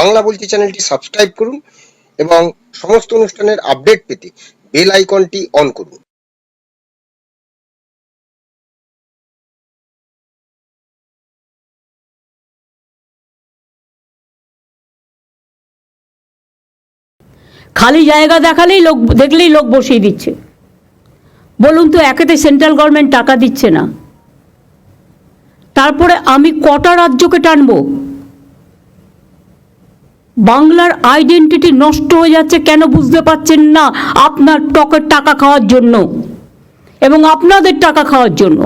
বাংলা বলছি চ্যানেলটি সাবস্ক্রাইব করুন এবং সমস্ত অনুষ্ঠানের আপডেট পেতে বেল আইকনটি অন করুন। খালি জায়গা দেখালেই লোক, দেখলেই লোক বসিয়ে দিচ্ছে। বলুন তো, একেতে সেন্ট্রাল গভর্নমেন্ট টাকা দিচ্ছে না। তারপরে আমি কটা রাজ্যকে টানবো? বাংলার আইডেন্টিটি নষ্ট হয়ে যাচ্ছে কেন বুঝতে পারছেন না? আপনার টকের টাকা খাওয়ার জন্য এবং আপনাদের টাকা খাওয়ার জন্য।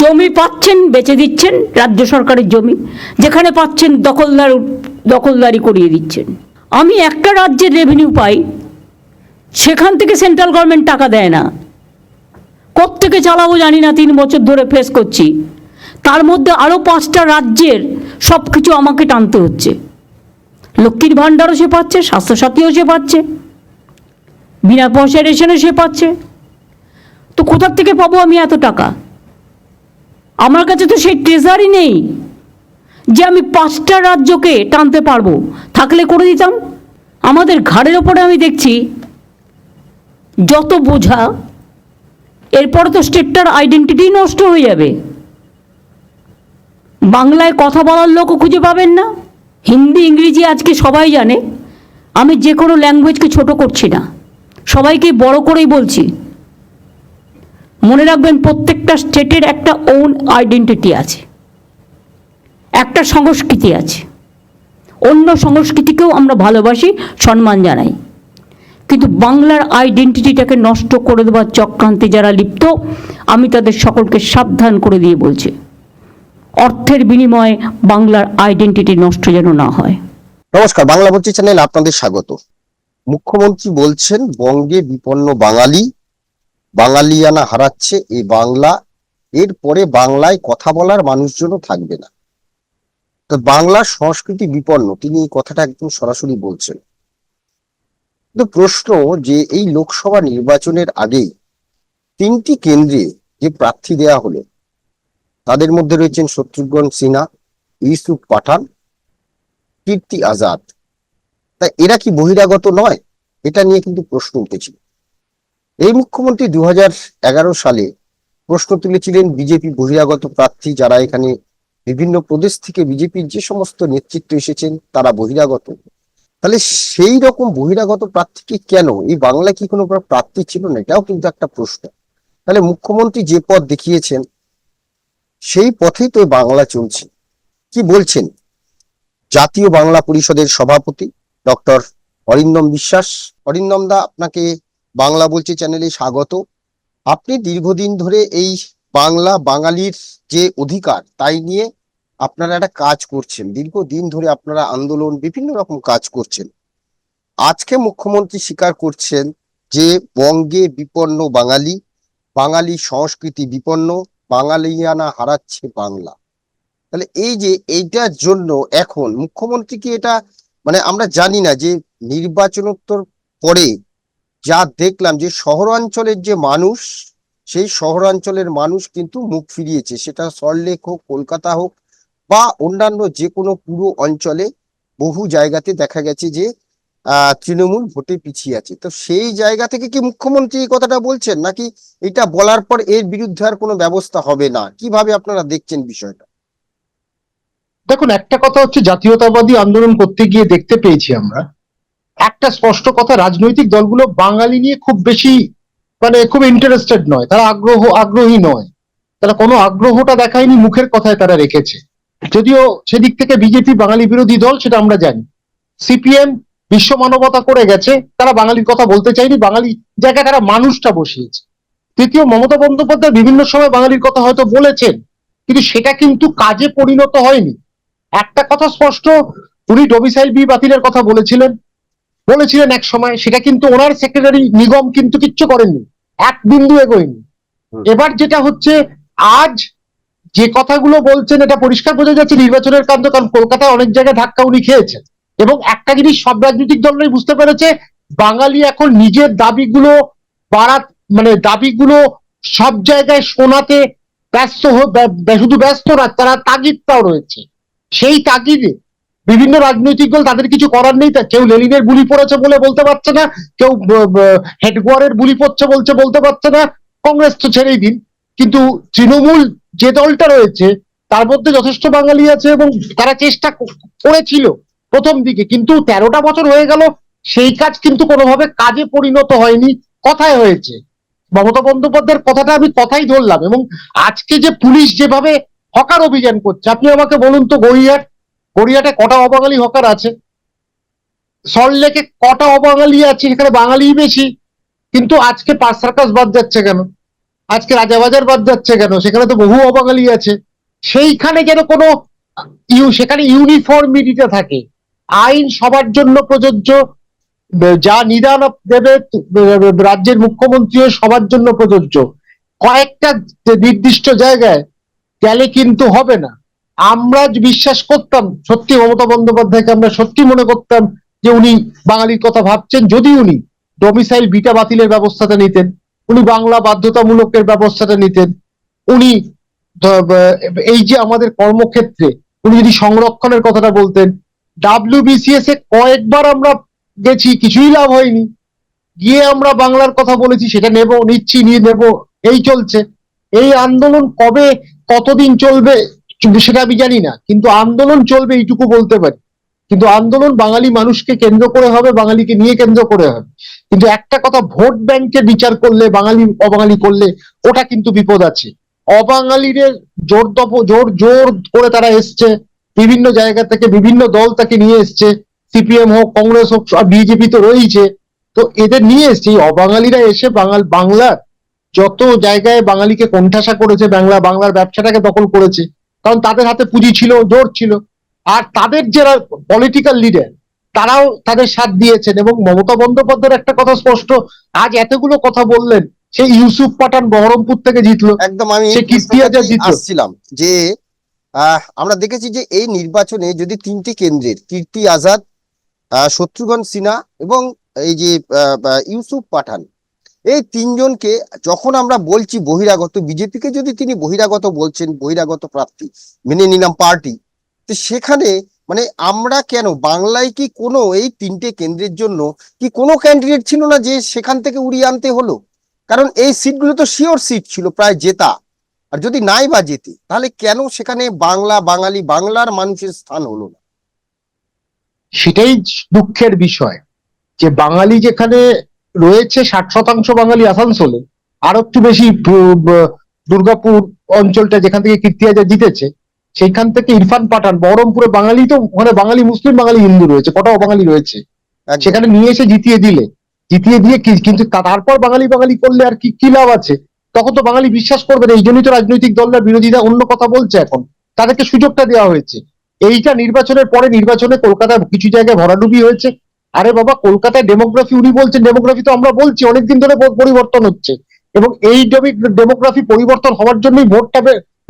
জমি পাচ্ছেন, বেচে দিচ্ছেন, রাজ্য সরকারের জমি। যেখানে পাচ্ছেন, দখলদার, দখলদারি করিয়ে দিচ্ছেন। আমি একটা রাজ্যের রেভিনিউ পাই, সেখান থেকে সেন্ট্রাল গভর্নমেন্ট টাকা দেয় না। কোত্থেকে চালাবো জানি না, তিন বছর ধরে ফেস করছি। তার মধ্যে আরও পাঁচটা রাজ্যের সব কিছু আমাকে টানতে হচ্ছে। লক্ষ্মীর ভাণ্ডারও সে পাচ্ছে, স্বাস্থ্যসাথীও সে পাচ্ছে, বিনা পয়সায় রেশনও সে পাচ্ছে। তো কোথার থেকে পাবো আমি এত টাকা? আমার কাছে তো সেই ট্রেজারই নেই যে আমি পাঁচটা রাজ্যকে টানতে পারব। থাকলে করে দিতাম। আমাদের ঘাড়ের ওপরে আমি দেখছি, যত বোঝা, এরপরে তো স্টেটটার আইডেন্টিটি নষ্ট হয়ে যাবে। বাংলায় কথা বলার লোকও খুঁজে পাবেন না। হিন্দি, ইংরেজি আজকে সবাই জানে। আমি যে কোনো ল্যাঙ্গুয়েজকে ছোট করছি না। সবাইকে বড় করেই বলছি। মনে রাখবেন প্রত্যেকটা স্টেটের একটা ওন আইডেন্টিটি আছে। একটা সংস্কৃতি আছে। অন্য সংস্কৃতিকেও আমরা ভালোবাসি, সম্মান জানাই। কিন্তু বাংলার আইডেন্টিটিটাকে নষ্ট করে দেওয়ার চক্রান্তে যারা লিপ্ত, আমি তাদের সকলকে সাবধান করে দিয়ে বলছি। অর্থের বিনিময়ে বাংলার আইডেন্টিটি নষ্ট যেন না হয়। নমস্কার, বাংলা বলছি চ্যানেল আপনাদের স্বাগত। মুখ্যমন্ত্রী বলছেন, বঙ্গে বিপন্ন বাঙালি বাঙালিয়ানা হারাচ্ছে এই বাংলা, এরপরে বাংলায় কথা বলার মানুষজনও থাকবে না। তো বাংলার সংস্কৃতি বিপন্ন, তিনি এই কথাটা একদম সরাসরি বলছেন। কিন্তু প্রশ্ন যে এই লোকসভা নির্বাচনের আগেই তিনটি কেন্দ্রে যে প্রার্থী দেয়া হলো তাদের মধ্যে রয়েছেন শত্রুঘ্ন সিনহা, ইউসুফ পাঠান, কীর্তি আজাদ। তা এরা কি বহিরাগত নয়? এটা নিয়ে কিন্তু প্রশ্ন উঠেছিল। এই মুখ্যমন্ত্রী দুহাজার এগারো সালে প্রশ্ন তুলেছিলেন, বিজেপি বহিরাগত প্রার্থী যারা এখানে বিভিন্ন প্রদেশ থেকে বিজেপির যে সমস্ত নেতৃত্ব এসেছেন, তারা বহিরাগত। তাহলে সেই রকম বহিরাগত প্রার্থীকে কেন? এই বাংলায় কি কোনো প্রার্থী ছিল না? এটাও কিন্তু একটা প্রশ্ন। তাহলে মুখ্যমন্ত্রী যে পথ দেখিয়েছেন সেই পথেই তো বাংলা চলছে। কি বলছেন? জাতীয় বাংলা পরিষদের সভাপতি ডক্টর অরিন্দম বিশ্বাস। অরিন্দম দা, আপনাকে বাংলা বলছে চ্যানেলে স্বাগত। আপনি দীর্ঘদিন ধরে এই বাংলা বাঙালির যে অধিকার, তাই নিয়ে আপনারা একটা কাজ করছেন। দীর্ঘদিন ধরে আপনারা আন্দোলন, বিভিন্ন রকম কাজ করছেন। আজকে মুখ্যমন্ত্রী স্বীকার করছেন যে বঙ্গে বিপন্ন বাঙালি বাঙালি সংস্কৃতি বিপন্ন বাঙালিয়ানা হারাচ্ছে বাংলা। তাহলে এই যে এইটার জন্য এখন মুখ্যমন্ত্রী কি এটা মানে আমরা জানি না যে নির্বাচনোত্তর পরে যা দেখলাম যে শহরাঞ্চলের যে মানুষ, সেই শহরাঞ্চলের মানুষ কিন্তু মুখ ফিরিয়েছে। সেটা সল্টলেক হোক, কলকাতা হোক বা অন্যান্য যে কোনো পুরো অঞ্চলে বহু জায়গাতে দেখা গেছে যে তৃণমূল ভোটে পিছিয়ে আছে। তো সেই জায়গা থেকে কি মুখ্যমন্ত্রী কথাটা বলছেন? নাকি এটা বলার পর এর বিরুদ্ধে আর কোনো ব্যবস্থা হবে না? কীভাবে আপনারা দেখছেন বিষয়টা? দেখুন, একটা কথা হচ্ছে জাতীয়তাবাদী আন্দোলন করতে গিয়ে দেখতে পেয়েছি আমরা। একটা স্পষ্ট কথা, রাজনৈতিক দলগুলো বাঙালি নিয়ে খুব বেশি মানে খুব ইন্টারেস্টেড নয়। তারা আগ্রহ, আগ্রহী নয়। তারা কোনো আগ্রহটা দেখায়নি, মুখের কথায় তারা রেখেছে। যদিও সেদিক থেকে বিজেপি বাঙালি বিরোধী দল, সেটা আমরা জানি। সিপিএম বিশ্ব মানবতা করে গেছে তারা বাঙালির কথা বলতে চায়নি বাঙালি জায়গায় তারা মানুষটা বসিয়েছে। তৃতীয় মমতা বন্দ্যোপাধ্যায় বিভিন্ন সময় বাঙালির কথা হয়তো বলেছেন কিন্তু সেটা কিন্তু কাজে পরিণত হয়নি। একটা কথা স্পষ্ট উনি ডোমিসাইল বি বাতিলের কথা বলেছিলেন। বলেছিলেন এক সময় সেটা কিন্তু ওনার সেক্রেটারি নিগম কিন্তু কিচ্ছু করেননি এক বিন্দু এগোয়নি। এবার যেটা হচ্ছে আজ যে কথাগুলো বলছেন এটা পরিষ্কার বোঝা যাচ্ছে নির্বাচনের কাণ্ড কারণ কলকাতায় অনেক জায়গায় ধাক্কা উনি খেয়েছেন। এবং একটা জিনিস সব রাজনৈতিক দলরাই বুঝতে পেরেছে, বাঙালি এখন নিজের দাবিগুলো বাড়াত মানে দাবিগুলো সব জায়গায় শোনাতে ব্যস্ত শুধু ব্যস্ত না, তারা তাগিদটাও রয়েছে। সেই তাগিদে বিভিন্ন রাজনৈতিক দল তাদের কিছু করার নেই, তা কেউ লেনিনের বুলি পড়েছে বলে বলতে পারছে না, কেউ হেডগোয়ারের বুলি পড়ছে বলছে, বলতে পারছে না, কংগ্রেস তো ছেড়েই দিন। কিন্তু তৃণমূল যে দলটা রয়েছে, তার মধ্যে যথেষ্ট বাঙালি আছে এবং তারা চেষ্টা করেছিল। প্রথম দিকে। কিন্তু তেরোটা বছর হয়ে গেল, সেই কাজ কিন্তু কোনোভাবে কাজে পরিণত হয়নি, কথায় হয়েছে। মমতা বন্দ্যোপাধ্যায়ের কথাটা আমি কথাই ধরলাম, এবং আজকে যে পুলিশ যেভাবে হকার অভিযান করছে, আপনি আমাকে বলুন তো গড়িয়াট গড়িয়াটে কটা অবাঙালি হকার আছে? সল্টলেকে কটা অবাঙালি আছে, সেখানে বাঙালি বেশি, কিন্তু আজকে পাঁচ সার্কাস বাদ যাচ্ছে কেন? আজকে রাজাবাজার বাদ যাচ্ছে কেন? সেখানে তো বহু অবাঙালি আছে। সেইখানে যেন কোনো ইউ, সেখানে ইউনিফর্মিটিটা থাকে আইন সবার জন্য প্রযোজ্য, যা নিদান দেবে, রাজ্যের মুখ্যমন্ত্রীও সবার জন্য প্রযোজ্য। কয়েকটা নির্দিষ্ট জায়গায় গেলে কিন্তু হবে না। আমরা বিশ্বাস করতাম, সত্যি মমতা বন্দ্যোপাধ্যায়কে আমরা সত্যি মনে করতাম যে উনি বাঙালির কথা ভাবছেন, যদি উনি ডোমিসাইল বিটা বাতিলের ব্যবস্থাটা নিতেন, উনি বাংলা বাধ্যতামূলকের ব্যবস্থাটা নিতেন, উনি, এই যে আমাদের কর্মক্ষেত্রে, উনি যদি সংরক্ষণের কথাটা বলতেন ডাব্লিউবিসিএস এ কয়েকবার আমরা গেছি, কিছুই লাভ হয়নি। গিয়ে আমরা বাংলার কথা বলেছি, সেটা নেব, নিচ্ছি, নিয়ে নেব, এই চলছে। এই আন্দোলন কবে, কতদিন চলবে, সেটা আমি জানি না, কিন্তু আন্দোলন চলবে এইটুকু বলতে পারি। কিন্তু আন্দোলন বাঙালি মানুষকে কেন্দ্র করে হবে, বাঙালিকে নিয়ে কেন্দ্র করে হবে। কিন্তু একটা কথা, ভোট ব্যাংকে বিচার করলে, বাঙালি, অবাঙালি করলে, ওটা কিন্তু বিপদ আছে। অবাঙালিদের জোর জোর জোর করে তারা এসছে। বিভিন্ন জায়গা থেকে বিভিন্ন দল তাকে নিয়ে এসছে। সিপিএম হোক কংগ্রেস হোক বিজেপি তো রয়েছে তো এদের নিয়ে এসছে। এই অবাঙালিরা এসে বাঙাল বাংলার যত জায়গায় বাঙালিকে কোণঠাসা করেছে বাংলা বাংলার ব্যবসাটাকে দখল করেছে কারণ তাদের হাতে পুঁজি ছিল জোর ছিল। আর তাদের যারা পলিটিক্যাল লিডার তারাও তাদের সাথ দিয়েছেন এবং মমতা বন্দ্যোপাধ্যায়ের একটা কথা স্পষ্ট আজ এতগুলো কথা বললেন সেই ইউসুফ পাঠান বহরমপুর থেকে জিতলো। একদম আমি সে এই কীর্তি আজাদ জিতলো। যে আমরা দেখেছি যে এই নির্বাচনে যদি তিনটি কেন্দ্রের কীর্তি আজাদ শত্রুঘ্ন সিনহা এবং এই যে ইউসুফ পাঠান, এই তিনজনকে যখন আমরা বলছি বহিরাগত বিজেপিকে যদি তিনি বহিরাগত বলছেন, বহিরাগত প্রার্থী, মেনে নিলাম পার্টি, তো সেখানে মানে আমরা কেন, বাংলায় কি কোনো এই তিনটে কেন্দ্রের জন্য কি কোনো ক্যান্ডিডেট ছিল না যে সেখান থেকে উড়িয়ে আনতে হলো? কারণ এই সিটগুলো তো শিওর সিট ছিল, প্রায় জেতা। আর যদি নাই বা যেতে তাহলে কেন সেখানে বাংলা বাঙালি বাংলার মানুষের স্থান হলো না? সেটাই দুঃখের বিষয়। যে বাঙালি যেখানে রয়েছে ষাট শতাংশ বাঙালি আসানসোলে আর একটু বেশি দুর্গাপুর অঞ্চলটা যেখান থেকে কীর্তি আজাদ জিতেছে সেখান থেকে ইরফান পাঠান বহরমপুরে বাঙালি তো ওখানে বাঙালি মুসলিম বাঙালি হিন্দু রয়েছে কটাও বাঙালি রয়েছে। সেখানে নিয়ে এসে জিতিয়ে দিলে। জিতিয়ে দিয়ে কি- কিন্তু তারপর বাঙালি বাঙালি করলে আর কি কি লাভ আছে? তখন তো বাঙালি বিশ্বাস করবে না, এই জন্যই তো রাজনৈতিক দলরা বিরোধীরা অন্য কথা বলছে এখন। তাদেরকে সুযোগটা দেওয়া হয়েছে। এইটা নির্বাচনের পরে নির্বাচনে কলকাতার কিছু জায়গায় ভরাডুবি হয়েছে। আরে বাবা, কলকাতায় ডেমোগ্রাফি উনি বলছেন ডেমোগ্রাফি তো আমরা বলছি, অনেকদিন ধরে পরিবর্তন হচ্ছে। এবং এই ডেমোগ্রাফি পরিবর্তন হওয়ার জন্যই ভোটটা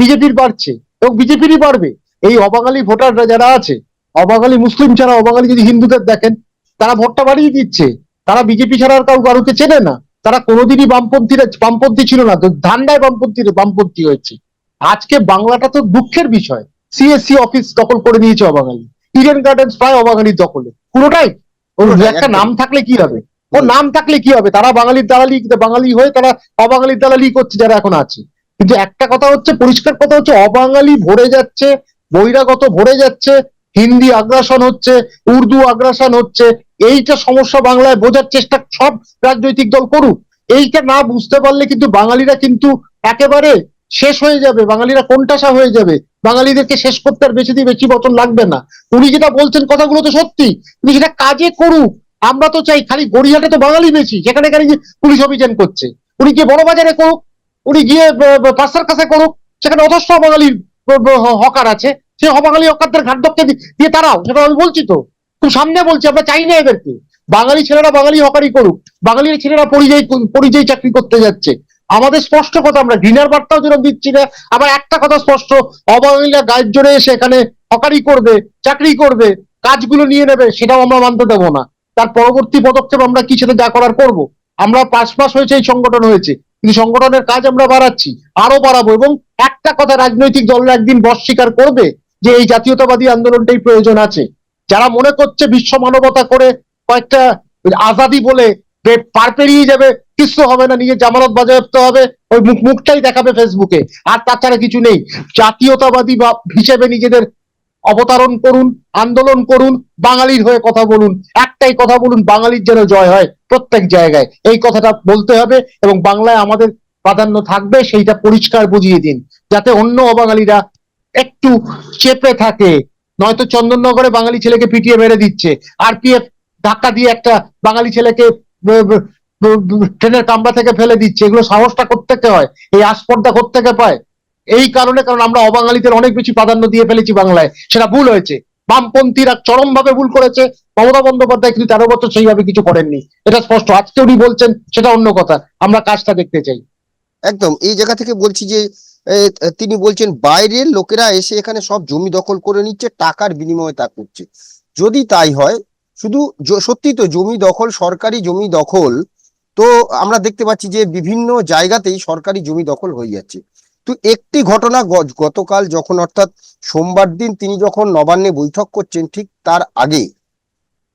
বিজেপির বাড়ছে এবং বিজেপিরই বাড়বে। এই অবাঙালি ভোটাররা যারা আছে, অবাঙালি মুসলিম ছাড়া অবাঙালি যদি হিন্দুদের দেখেন, তারা ভোটটা বাড়িয়ে দিচ্ছে। তারা বিজেপি ছাড়া আর কাউ কারুকে চেনে না। তারা কোনোদিনই বামপন্থীরা বামপন্থী ছিল না তো ধান্দায় বামপন্থী বামপন্থী হয়েছে। আজকে বাংলাটা তো দুঃখের বিষয়। সিএসসি অফিস দখল করে নিয়েছে অবাঙালি। ইডেন গার্ডেন্স প্রায় অবাঙালির দখলে। পুরোটাই। ওর একটা নাম থাকলে কি হবে? ওর নাম থাকলে কি হবে? তারা বাঙালির দালালি বাঙালি হয়ে তারা অবাঙালির দালালি করছে যারা এখন আছে। কিন্তু একটা কথা হচ্ছে পরিষ্কার কথা হচ্ছে অবাঙালি ভরে যাচ্ছে বহিরাগত ভরে যাচ্ছে হিন্দি আগ্রাসন হচ্ছে উর্দু আগ্রাসন হচ্ছে এইটা সমস্যা বাংলায় বোঝার চেষ্টা সব রাজনৈতিক দল করুক। এইটা না বুঝতে পারলে কিন্তু বাঙালিরা কিন্তু একেবারে শেষ হয়ে যাবে। বাঙালিরা কোনটাসা হয়ে যাবে। বাঙালিদেরকে শেষ করতে আর বেশি দিয়ে বেশি বছর লাগবে না। উনি যেটা বলছেন কথাগুলো তো সত্যি, উনি সেটা কাজে করুক। আমরা তো চাই খালি গড়িয়াটে তো বাঙালি বেশি, সেখানে যে পুলিশ অভিযান করছে। উনি গিয়ে বড় বাজারে করুক, উনি গিয়ে পাশার কাছে করুক, সেখানে অথচ বাঙালির হকার আছে। সে অবাঙালি হকারদের ঘাটদককে দিয়ে তারাও, সেটা আমি বলছি তো। সামনে বলছি, আমরা চাই না এদেরকে। বাঙালি ছেলেরা বাঙালি হকারি করুক, বাঙালির ছেলেরা পরিযায়ী পরিযায়ী চাকরি করতে যাচ্ছে। আমাদের স্পষ্ট কথা আমরা ঘৃণার বার্তাও যেরকম দিচ্ছি না, আবার একটা কথা স্পষ্ট, অবাঙালিরা গায়ের জোরে এসে এখানে হকারি করবে, চাকরি করবে, কাজগুলো নিয়ে নেবে, সেটাও আমরা মানতে দেবো না। তার পরবর্তী পদক্ষেপ আমরা কি সেটা যা করার করব? আমরা পাঁচ মাস হয়েছে এই সংগঠন হয়েছে, কিন্তু সংগঠনের কাজ আমরা বাড়াচ্ছি আরও বাড়াবো এবং একটা কথা রাজনৈতিক দলরা একদিন বস স্বীকার করবে যে এই জাতীয়তাবাদী আন্দোলনটাই প্রয়োজন আছে। যারা মনে করছে বিশ্ব মানবতা করে কয়েকটা আজাদি বলে পার পেরিয়ে যাবে, কিছু হবে না, নিজের জামানত বাজেয়াপ্ত হবে, ওই মুখ মুখটাই দেখাবে ফেসবুকে আর তাছাড়া কিছু নেই। জাতীয়তাবাদী বা হিসেবে নিজেদের অবতারণ করুন, আন্দোলন করুন, বাঙালির হয়ে কথা বলুন। একটাই কথা বলুন, বাঙালির যেন জয় হয় প্রত্যেক জায়গায়। এই কথাটা বলতে হবে এবং বাংলায় আমাদের প্রাধান্য থাকবে, সেইটা পরিষ্কার বুঝিয়ে দিন। যাতে অন্য অবাঙালিরা একটু চেপে থাকে। নয়তো চন্দননগরে বাঙালি ছেলেকে পিটিয়ে মেরে দিচ্ছে। আর আরপিএফ ধাক্কা দিয়ে একটা বাঙালি ছেলেকে ট্রেনের কামরা থেকে ফেলে দিচ্ছে। এগুলো সাহসটা কোত্থেকে হয়? এই আস্পর্ধা কোত্থেকে পায়? এই কারণে কারণ আমরা অবাঙালিদের অনেক বেশি প্রাধান্য দিয়ে ফেলেছি বাংলায়। সেটা ভুল হয়েছে। বামপন্থীরা চরম ভাবে ভুল করেছে। মমতা বন্দ্যোপাধ্যায় কিন্তু তেরো বছর সেইভাবে কিছু করেননি। এটা স্পষ্ট। আজকে উনি বলছেন, সেটা অন্য কথা। আমরা কাজটা দেখতে চাই। একদম। এই জায়গা থেকে বলছি যে তিনি বলছেন, বাইরের লোকেরা এসে এখানে সব জমি দখল করে নিচ্ছে, টাকার বিনিময়ে তা করছে। যদি তাই হয়, শুধু সত্যি তো জমি দখল, সরকারি জমি দখল, তো আমরা দেখতে পাচ্ছি যে বিভিন্ন জায়গাতেই সরকারি জমি দখল হয়ে যাচ্ছে। তো একটি ঘটনা গতকাল যখন অর্থাৎ সোমবার দিন তিনি যখন নবান্নে বৈঠক করছেন, ঠিক তার আগে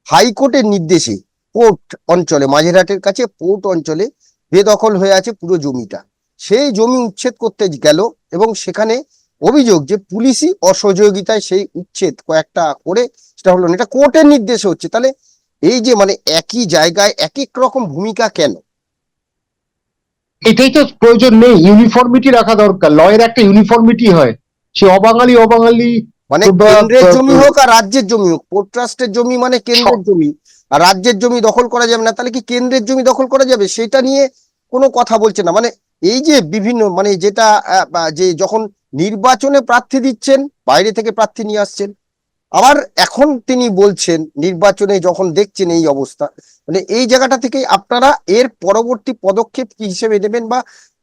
হাইকোর্টের নির্দেশে পোর্ট অঞ্চলে, মাঝেরহাটের কাছে পোর্ট অঞ্চলে বেদখল হয়ে আছে পুরো জমিটা। সেই জমি উচ্ছেদ করতে গেল এবং সেখানে অভিযোগ যে পুলিশি অসহযোগিতায় সেই উচ্ছেদ কয়েকটা করে সেটা হলো এটা কোর্টের নির্দেশে হচ্ছে। তাহলে এই যে মানে একই জায়গায় এক এক রকম ভূমিকা কেন? এটাই তো প্রয়োজন নেই। ইউনিফর্মিটি রাখা দরকার। লয়ের একটা ইউনিফর্মিটি হয়। সে অবাঙালি অবাঙালি মানে কেন্দ্রের জমি হোক আর রাজ্যের জমি হোক। পোর্ট ট্রাস্টের জমি মানে কেন্দ্রের জমি। আর রাজ্যের জমি দখল করা যাবে না। তাহলে কি কেন্দ্রের জমি দখল করা যাবে? সেটা নিয়ে কোনো কথা বলছে না। মানে এই যে বিভিন্ন মানে যেটা যে যখন নির্বাচনে প্রার্থী দিচ্ছেন, বাইরে থেকে প্রার্থী নিয়ে আসছেন, আবার এখন তিনি বলছেন নির্বাচনে যখন দেখছেন এই অবস্থা মানে এই জায়গাটা থেকে আপনারা এর পরবর্তী পদক্ষেপ কি হিসেবে নেবেন বা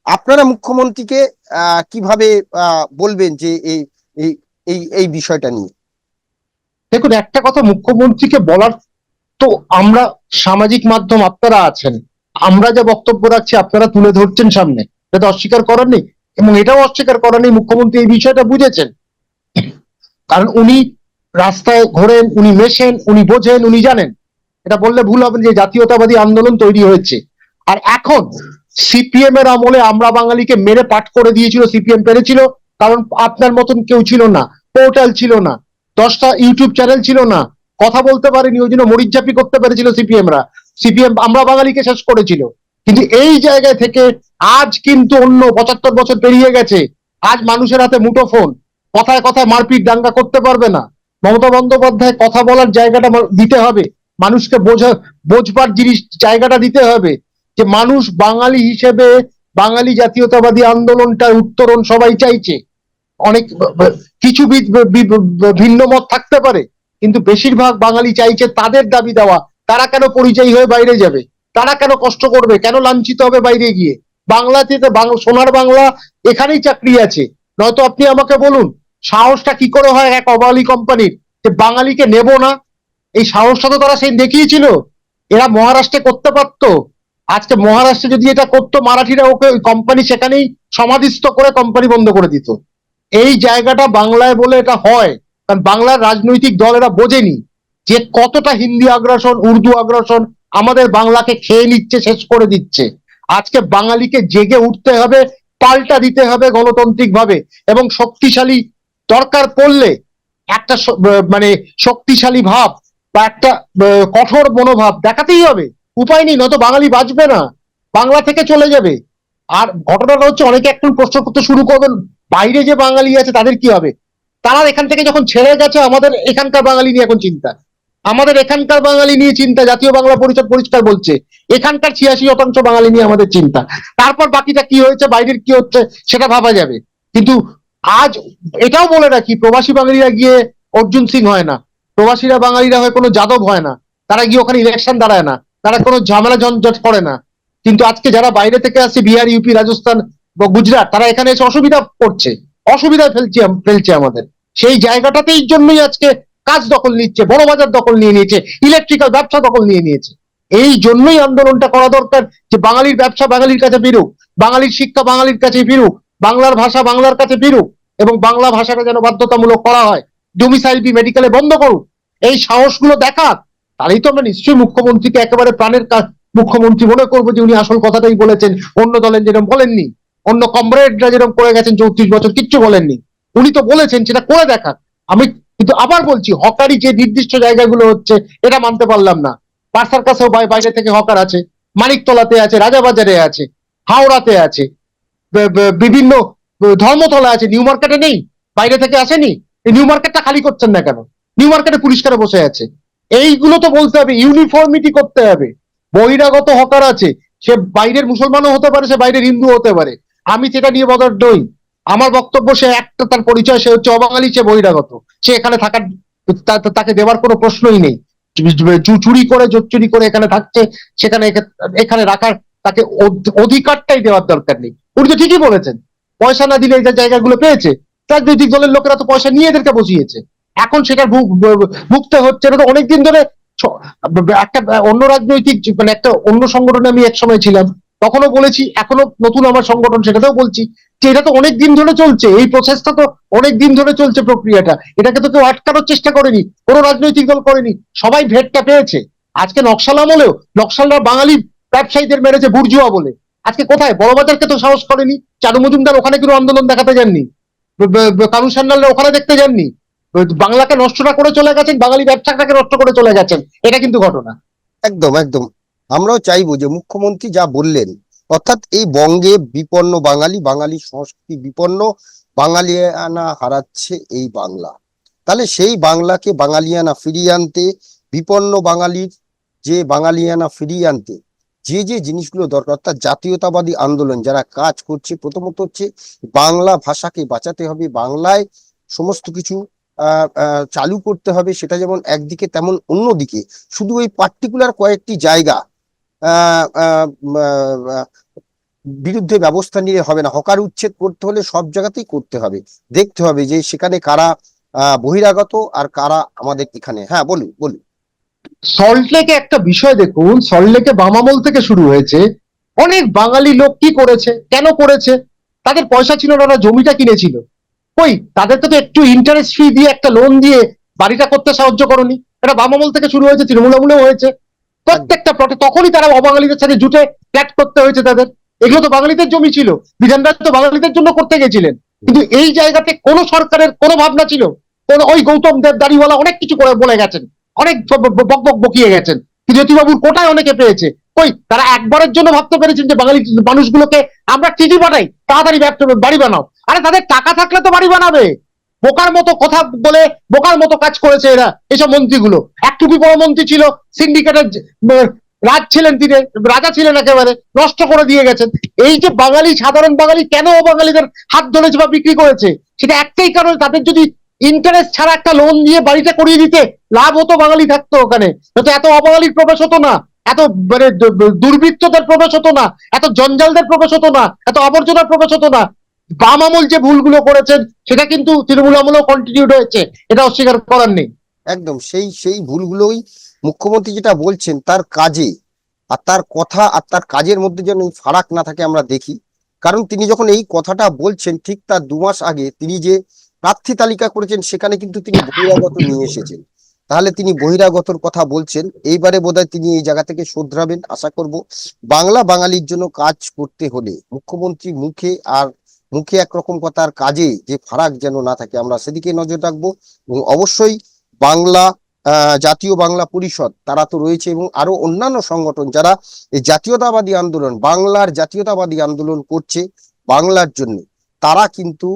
আপনারা মুখ্যমন্ত্রীকে কীভাবে বলবেন যে এই এই এই বিষয়টা নিয়ে? দেখুন, একটা কথা মুখ্যমন্ত্রীকে বলার তো আমরা সামাজিক মাধ্যম আপনারা আছেন। আমরা যা বক্তব্য রাখছি আপনারা তুলে ধরছেন সামনে। এটা অস্বীকার করার নেই, এবং এটাও অস্বীকার করার নেই, মুখ্যমন্ত্রী এই বিষয়টা বুঝেছেন। কারণ উনি রাস্তায় ঘোরেন, উনি মেশেন, উনি বোঝেন, উনি জানেন। এটা বললে ভুল হবে যে জাতীয়তাবাদী আন্দোলন তৈরি হয়েছে। আর এখন সিপিএম এর আমলে আমরা বাঙালিকে মেরে পাঠ করে দিয়েছিল, সিপিএম পেরেছিল, কারণ আপনার মতন কেউ ছিল না, পোর্টাল ছিল না, দশটা ইউটিউব চ্যানেল ছিল না, কথা বলতে পারেনি, ওই জন্য মরিচাপি করতে পেরেছিল সিপিএম রা সিপিএম আমরা বাঙালিকে শেষ করেছিল। কিন্তু এই জায়গায় থেকে আজ কিন্তু অন্য পঁচাত্তর বছর পেরিয়ে গেছে। আজ মানুষের হাতে মুঠো ফোন। কথায় কথায় মারপিট দাঙ্গা করতে পারবে না। মমতা বন্দ্যোপাধ্যায় কথা বলার জায়গাটা দিতে হবে। মানুষকে বোঝা, বোঝবার জিনিস জায়গাটা দিতে হবে। যে মানুষ বাঙালি হিসেবে বাঙালি জাতীয়তাবাদী আন্দোলনটার উত্তরণ সবাই চাইছে। অনেক কিছু ভিন্ন মত থাকতে পারে। কিন্তু বেশিরভাগ বাঙালি চাইছে তাদের দাবি দেওয়া। তারা কেন পরিচয় হয়ে বাইরে যাবে? তারা কেন কষ্ট করবে? কেন লাঞ্ছিত হবে বাইরে গিয়ে? বাংলাতে সোনার বাংলা এখানেই চাকরি আছে। নয়তো আপনি আমাকে বলুন, সাহসটা কি করে হয় এক অবাঙালি কোম্পানির যে বাঙালিকে নেব না? এই সাহসটা তো তারা সেই দেখিয়েছিল। এরা মহারাষ্ট্রে করতে পারতো। আজকে মহারাষ্ট্রে যদি এটা করতো, মারাঠিরা ওকে ওই কোম্পানি সেখানেই সমাধিস্থ করে কোম্পানি বন্ধ করে দিত। এই জায়গাটা বাংলায় বলে এটা হয়। কারণ বাংলার রাজনৈতিক দল এরা বোঝেনি। যে কতটা হিন্দি আগ্রাসন, উর্দু আগ্রাসন আমাদের বাংলাকে খেয়ে নিচ্ছে, শেষ করে দিচ্ছে। আজকে বাঙালিকে জেগে উঠতে হবে, পাল্টা দিতে হবে গণতান্ত্রিক ভাবে এবং শক্তিশালী দরকার পড়লে একটা মানে শক্তিশালী ভাব বা একটা কঠোর মনোভাব দেখাতেই হবে। উপায় নেই, নয়তো বাঙালি বাঁচবে না। বাংলা থেকে চলে যাবে। আর ঘটনাটা হচ্ছে অনেকে এখন প্রশ্ন করতে শুরু করবেন, বাইরে যে বাঙালি আছে তাদের কি হবে? তারা এখান থেকে যখন ছেড়ে গেছে, আমাদের এখানকার বাঙালি নিয়ে এখন চিন্তা। আমাদের এখানকার বাঙালি নিয়ে চিন্তা, জাতীয় বাংলা পরিষদ পরিষ্কার বলছে। এখানকার ছিয়াশি শতাংশ বাঙালি নিয়ে আমাদের চিন্তা। তারপর বাকিটা কি হয়েছে, বাইরের কি হচ্ছে, সেটা ভাবা যাবে। কিন্তু আজ এটাও বলে রাখি, প্রবাসী বাঙালিরা গিয়ে অর্জুন সিং হয় না। প্রবাসীরা বাঙালিরা হয় কোনো যাদব হয় না। তারা গিয়ে ওখানে ইলেকশন দাঁড়ায় না। তারা কোনো ঝামেলা ঝঞ্ঝট করে না। কিন্তু আজকে যারা বাইরে থেকে আসছে, বিহার, ইউপি, রাজস্থান বা গুজরাট, তারা এখানে এসে অসুবিধা করছে অসুবিধা ফেলছে ফেলছে আমাদের। সেই জায়গাটাতেই জন্যই আজকে কাজ দখল নিচ্ছে বড় বাজার দখল নিয়ে নিয়েছে ইলেকট্রিক্যাল ব্যবসা দখল নিয়ে নিয়েছে। এই জন্যই আন্দোলনটা করা দরকার যে বাঙালির ব্যবসা বাঙালির কাছে ফিরুক, বাঙালির শিক্ষা বাঙালির কাছে ফিরুক, বাংলার ভাষা বাংলার কাছে ফিরুক এবং বাংলা ভাষাটা যেন বাধ্যতামূলক করা হয়। ডোমিসাইল বি মেডিকেলে বন্ধ করুক। এই সাহসগুলো দেখাক, তাহলেই তো আমরা নিশ্চয়ই মুখ্যমন্ত্রীকে একেবারে প্রাণের কাজ মুখ্যমন্ত্রী মনে করব যে উনি আসল কথাটাই বলেছেন, অন্য দলের যেরকম বলেননি, অন্য কমরেডরা যেরকম করে গেছেন চৌত্রিশ বছর, কিচ্ছু বলেননি। উনি তো বলেছেন সেটা করে দেখাক। আমি কিন্তু আবার বলছি, হকারি যে নির্দিষ্ট জায়গাগুলো হচ্ছে, এটা মানতে পারলাম না। পার্সার কাছেও বাই- বাইরে থেকে হকার আছে, মানিকতলাতে আছে, রাজাবাজারে আছে, হাওড়াতে আছে বিভিন্ন ধর্মতলা আছে, নিউ মার্কেটে নেই, বাইরে থেকে আসেনি। নিউ মার্কেটটা খালি করছেন না কেন? নিউ মার্কেটে পুলিশ কেন বসে আছে? এইগুলো তো বলতে হবে ইউনিফর্মিটি করতে হবে। বহিরাগত হকার আছে, সে বাইরের মুসলমানও হতে পারে, সে বাইরের হিন্দু হতে পারে। আমি সেটা নিয়ে বদার নই। আমার বক্তব্য সে, একটা তার পরিচয়, সে হচ্ছে অবাঙালি, সে বহিরাগত। সে এখানে থাকার তাকে দেওয়ার কোনো প্রশ্নই নেই। চুরি করে চুরি করে এখানে থাকছে, সেখানে এখানে রাখার তাকে অধ- অধিকারটাই দেওয়ার দরকার নেই। উনি তো ঠিকই বলেছেন, পয়সা না দিলে এই জায়গাগুলো পেয়েছে, রাজনৈতিক দলের লোকেরা তো পয়সা নিয়ে এদেরকে বসিয়েছে। এখন সেটা ভুগ- ভুগ- ভুগতে হচ্ছে এটা তো অনেকদিন ধরে একটা, অন্য রাজনৈতিক মানে একটা অন্য সংগঠনে আমি এক সময় ছিলাম। তখনও বলেছি এখনও নতুন আমার সংগঠন সেটাতেও বলছি যে এটা তো অনেক দিন ধরে চলছে, এই প্রসেসটা তো অনেক দিন ধরে চলছে প্রক্রিয়াটা, এটাকে তো কেউ আটকানোর চেষ্টা করেনি, কোনো রাজনৈতিক দল করেনি, সবাই ভেটটা পেয়েছে। আজকে নকশাল আমলেও, নকশালরা বাঙালি ব্যবসায়ীদের মেরেছে বুর্জুয়া বলে। আজকে কোথায়? বড়বাজারকে তো সাহস করেনি, চারু মজুমদার ওখানে কোনো আন্দোলন দেখাতে যাননি কানু সান্যালরা ওখানে দেখতে যাননি। বাংলাকে নষ্টটা করে চলে গেছেন, বাঙালি ব্যবসাটাকে নষ্ট করে চলে গেছেন, এটা কিন্তু ঘটনা। একদম একদম। আমরাও চাইব যে মুখ্যমন্ত্রী যা বললেন, অর্থাৎ এই বঙ্গে বিপন্ন বাঙালি বাঙালি সংস্কৃতি বিপন্ন, বাঙালিয়ানা হারাচ্ছে এই বাংলা। তাহলে সেই বাংলাকে বাঙালিয়ানা ফিরিয়ে আনতে, বিপন্ন বাঙালির যে বাঙালিয়ানা ফিরিয়ে আনতে, যে যে জিনিসগুলো দরকার, অর্থাৎ জাতীয়তাবাদী আন্দোলন যারা কাজ করছে, প্রথমত হচ্ছে বাংলা ভাষাকে বাঁচাতে হবে, বাংলায় সমস্ত কিছু চালু করতে হবে, সেটা যেমন একদিকে তেমন অন্যদিকে। শুধু ওই পার্টিকুলার কয়েকটি জায়গা বিরুদ্ধে ব্যবস্থা নিলে হবে না। হকার উচ্ছেদ করতে হলে সব জায়গাতেই করতে হবে। দেখতে হবে যে সেখানে কারা বহিরাগত আর কারা আমাদের এখানে। হ্যাঁ বলুন বলুন। সল্টলেকে একটা বিষয় দেখুন। সল্টলেকে বামামল থেকে শুরু হয়েছে। অনেক বাঙালি লোক কি করেছে? কেন করেছে? তাদের পয়সা ছিল না, ওরা জমিটা কিনেছিল। কই তাদেরকে তো একটু ইন্টারেস্ট ফি দিয়ে একটা লোন দিয়ে বাড়িটা করতে সাহায্য করনি। এটা বামামল থেকে শুরু হয়েছে, তৃণমূল আমলেও হয়েছে। প্রত্যেকটা প্লটে তখনই তারা অবাঙালিদের সাথে জুটে ফ্ল্যাট করতে হয়েছে তাদের। এগুলো তো বাঙালিদের জমি ছিল। বিধানরাজ তো বাঙালিদের জন্য করতে গেছিলেন। কিন্তু এই জায়গাতে কোন সরকারের কোন ভাবনা ছিল? কোন ওই গৌতম দেব দাড়িওয়ালা অনেক কিছু করে বলে গেছেন। অনেক বক বক বকিয়ে গেছেন। জ্যোতিবাবুর কোটায় অনেকে পেয়েছে। কই, তারা একবারের জন্য ভাবতে পেরেছেন যে বাঙালি মানুষগুলোকে আমরা চিঠি পাঠাই, তাড়াতাড়ি বাড়ি বানাও। আরে তাদের টাকা থাকলে তো বাড়ি বানাবে। বোকার মতো কথা বলে, বোকার মতো কাজ করেছে এরা এইসব মন্ত্রীগুলো। এক টুপি বড় মন্ত্রী ছিল সিন্ডিকেটের রাজ ছিলেন তিনি, রাজা ছিলেন একেবারে, নষ্ট করে দিয়ে গেছেন। এই যে বাঙালি, সাধারণ বাঙালি, কেন বাঙালিদের হাত ধরেছে বা বিক্রি করেছে? সেটা একটাই কারণ, তাদের যদি ইন্টারেস্ট ছাড়া একটা লোন দিয়ে বাড়িটা করিয়ে দিতে, লাভ হতো বাঙালি থাকতো ওখানে। তো এত অবাঙালির প্রবেশ হতো না, এত মানে দুর্বৃত্তদের প্রবেশ হতো না, এত জঞ্জালদের প্রবেশ হতো না, এত আবর্জনার প্রবেশ হতো না। বাম আমল যে ভুলগুলো করেছেন, সেটা কিন্তু তৃণমূল আমলেও কন্টিনিউড হয়েছে। এটা অস্বীকার করার নেই। একদম, সেই সেই ভুলগুলোই মুখ্যমন্ত্রী যেটা বলছেন, তার কাজে আর তার কথা আর তার কাজের মধ্যে যেন ফারাক না থাকে আমরা দেখি। কারণ তিনি যখন এই কথাটা বলছেন, ঠিক তার দু মাস আগে তিনি যে প্রার্থী তালিকা করেছেন, সেখানে কিন্তু তিনি বহিরাগত নিয়ে এসেছেন। তাহলে তিনি বহিরাগতর কথা বলছেন, এইবারে বোধহয় তিনি এই জায়গা থেকে শোধরাবেন, আশা করব। বাংলা বাঙালির জন্য কাজ করতে হলে মুখ্যমন্ত্রী মুখে আর মুখে একরকম কথা আর কাজে যে ফারাক যেন না থাকে। আমরা সেদিকে নজর রাখব এবং অবশ্যই বাংলা জাতীয় বাংলা পরিষদ তারা তো রয়েছে এবং আরও অন্যান্য সংগঠন যারা এই জাতীয়তাবাদী আন্দোলন, বাংলার জাতীয়তাবাদী আন্দোলন করছে বাংলার জন্য, তারা কিন্তু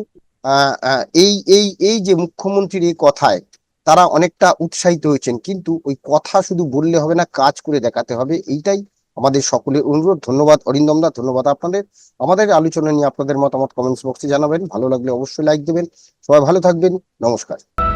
এই এই এই যে মুখ্যমন্ত্রীর এই কথায় তারা অনেকটা উৎসাহিত হয়েছেন। কিন্তু ওই কথা শুধু বললে হবে না, কাজ করে দেখাতে হবে। এইটাই আমাদের সকলের অনুরোধ, ধন্যবাদ। অরিন্দম দা ধন্যবাদ আপনাদের। আমাদের আলোচনা নিয়ে আপনাদের মতামত কমেন্টস বক্সে জানাবেন। ভালো লাগলে অবশ্যই লাইক দেবেন। সবাই ভালো থাকবেন। নমস্কার।